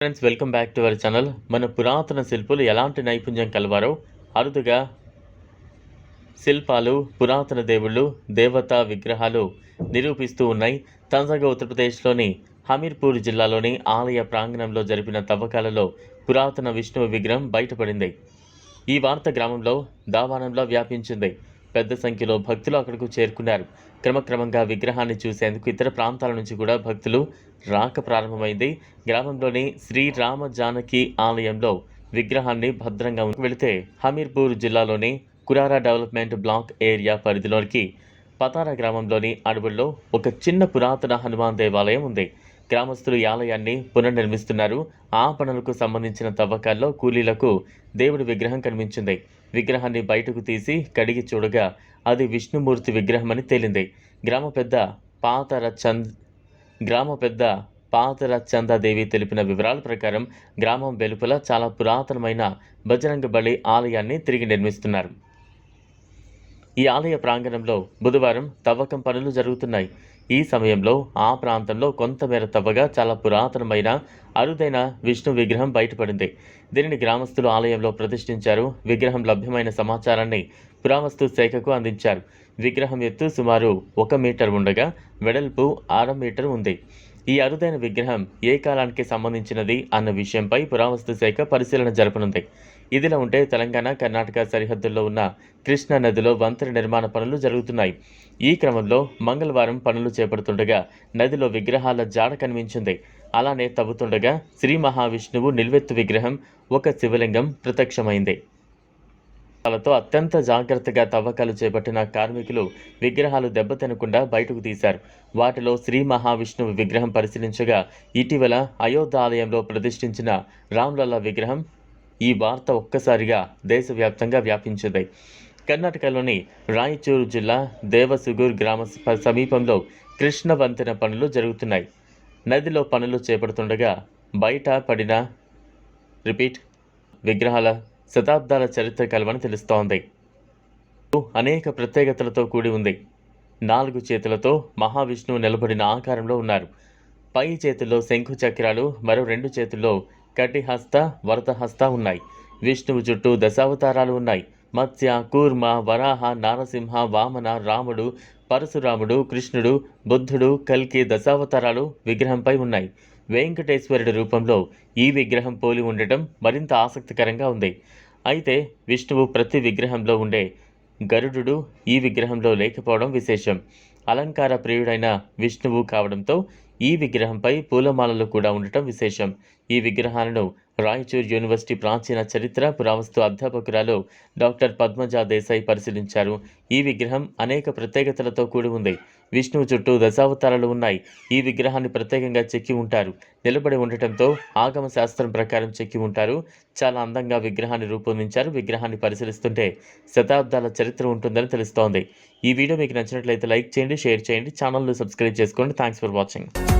Friends welcome back to our channel మన పురాతన శిల్పులు ఎలాంటి నైపుణ్యం కలవారో అరుదుగా శిల్పాలు పురాతన దేవుళ్ళు దేవతా విగ్రహాలు నిరూపిస్తూ ఉన్నాయి. తాజాగా ఉత్తరప్రదేశ్లోని హమీర్పూర్ జిల్లాలోని ఆలయ ప్రాంగణంలో జరిపిన తవ్వకాలలో పురాతన విష్ణువు విగ్రహం బయటపడింది. ఈ వార్త గ్రామంలో దావానంలో వ్యాపించింది. పెద్ద సంఖ్యలో భక్తులు అక్కడకు చేరుకున్నారు. క్రమక్రమంగా విగ్రహాన్ని చూసేందుకు ఇతర ప్రాంతాల నుంచి కూడా భక్తులు రాక ప్రారంభమైంది. గ్రామంలోని శ్రీరామ జానకి ఆలయంలో విగ్రహాన్ని భద్రంగా వెళితే హమీర్పూర్ జిల్లాలోని కురారా డెవలప్మెంట్ బ్లాక్ ఏరియా పరిధిలోకి పతారా గ్రామంలోని అడవుల్లో ఒక చిన్న పురాతన హనుమాన్ దేవాలయం ఉంది. గ్రామస్తులు ఈ ఆలయాన్ని పునర్నిర్మిస్తున్నారు. ఆ పనులకు సంబంధించిన తవ్వకాల్లో కూలీలకు దేవుడి విగ్రహం కనిపించింది. విగ్రహాన్ని బయటకు తీసి కడిగి చూడగా అది విష్ణుమూర్తి విగ్రహమని తేలింది. గ్రామ పెద్ద పాతర చంద్ గ్రామ పెద్ద పాతర చందాదేవి తెలిపిన వివరాల ప్రకారం గ్రామం వెలుపల చాలా పురాతనమైన బజరంగ బలి ఆలయాన్ని తిరిగి నిర్మిస్తున్నారు. ఈ ఆలయ ప్రాంగణంలో బుధవారం తవ్వకం పనులు జరుగుతున్నాయి. ఈ సమయంలో ఆ ప్రాంతంలో కొంతమేర తవ్వగా చాలా పురాతనమైన అరుదైన విష్ణు విగ్రహం బయటపడింది. దీనిని గ్రామస్తులు ఆలయంలో ప్రతిష్ఠించారు. విగ్రహం లభ్యమైన సమాచారాన్ని పురావస్తు శాఖకు అందించారు. విగ్రహం ఎత్తు సుమారు ఒక మీటర్ ఉండగా వెడల్పు అర మీటర్ ఉంది. ఈ అరుదైన విగ్రహం ఏ కాలానికి సంబంధించినది అన్న విషయంపై పురావస్తు శాఖ పరిశీలన జరపనుంది. ఇదిలా ఉంటే తెలంగాణ కర్ణాటక సరిహద్దుల్లో ఉన్న కృష్ణా నదిలో వంతెన నిర్మాణ పనులు జరుగుతున్నాయి. ఈ క్రమంలో మంగళవారం పనులు చేపడుతుండగా నదిలో విగ్రహాల జాడ కనిపించింది. అలానే తవ్వుతుండగా శ్రీ మహావిష్ణువు నిల్వెత్తు విగ్రహం ఒక శివలింగం ప్రత్యక్షమైంది. తలతో అత్యంత జాగ్రత్తగా తవ్వకాలు చేపట్టిన కార్మికులు విగ్రహాలు దెబ్బతినకుండా బయటకు తీశారు. వాటిలో శ్రీ మహావిష్ణువు విగ్రహం పరిశీలించగా ఇటీవల అయోధ్య ఆలయంలో ప్రతిష్ఠించిన రామ్లల్ల విగ్రహం ఈ వార్త ఒక్కసారిగా దేశవ్యాప్తంగా వ్యాపించింది. కర్ణాటకలోని రాయచూరు జిల్లా దేవసుగూర్ గ్రామ సమీపంలో కృష్ణ వంతెన పనులు జరుగుతున్నాయి. నదిలో పనులు చేపడుతుండగా బయట పడిన రిపీట్ విగ్రహాల శతాబ్దాల చరిత్ర కలవని తెలుస్తోంది. అనేక ప్రత్యేకతలతో కూడి ఉంది. నాలుగు చేతులతో మహావిష్ణువు నిలబడిన ఆకారంలో ఉన్నారు. పై చేతుల్లో శంఖు చక్రాలు మరో రెండు చేతుల్లో కటిహస్త వరదహస్త ఉన్నాయి. విష్ణువు చుట్టూ దశావతారాలు ఉన్నాయి. మత్స్య కూర్మ వరాహ నారసింహ వామన రాముడు పరశురాముడు కృష్ణుడు బుద్ధుడు కల్కి దశావతారాలు విగ్రహంపై ఉన్నాయి. వెంకటేశ్వరుడి రూపంలో ఈ విగ్రహం పోలి ఉండటం మరింత ఆసక్తికరంగా ఉంది. అయితే విష్ణువు ప్రతి విగ్రహంలో ఉండే గరుడు ఈ విగ్రహంలో లేకపోవడం విశేషం. అలంకార ప్రియుడైన విష్ణువు కావడంతో ఈ విగ్రహంపై పూలమాలలు కూడా ఉండటం విశేషం. ఈ విగ్రహాలను రాయచూర్ యూనివర్సిటీ ప్రాచీన చరిత్ర పురావస్తు అధ్యాపకురాలు డాక్టర్ పద్మజా దేశాయ్ పరిశీలించారు. ఈ విగ్రహం అనేక ప్రత్యేకతలతో కూడి ఉంది. విష్ణువు చుట్టూ దశావతారాలు ఉన్నాయి. ఈ విగ్రహాన్ని ప్రత్యేకంగా చెక్కి ఉంటారు. నిలబడి ఉండటంతో ఆగమ శాస్త్రం ప్రకారం చెక్కి ఉంటారు. చాలా అందంగా విగ్రహాన్ని రూపొందించారు. విగ్రహాన్ని పరిశీలిస్తుంటే శతాబ్దాల చరిత్ర ఉంటుందని తెలుస్తోంది. ఈ వీడియో మీకు నచ్చినట్లయితే లైక్ చేయండి షేర్ చేయండి ఛానల్ను సబ్స్క్రైబ్ చేసుకోండి. Thanks for watching.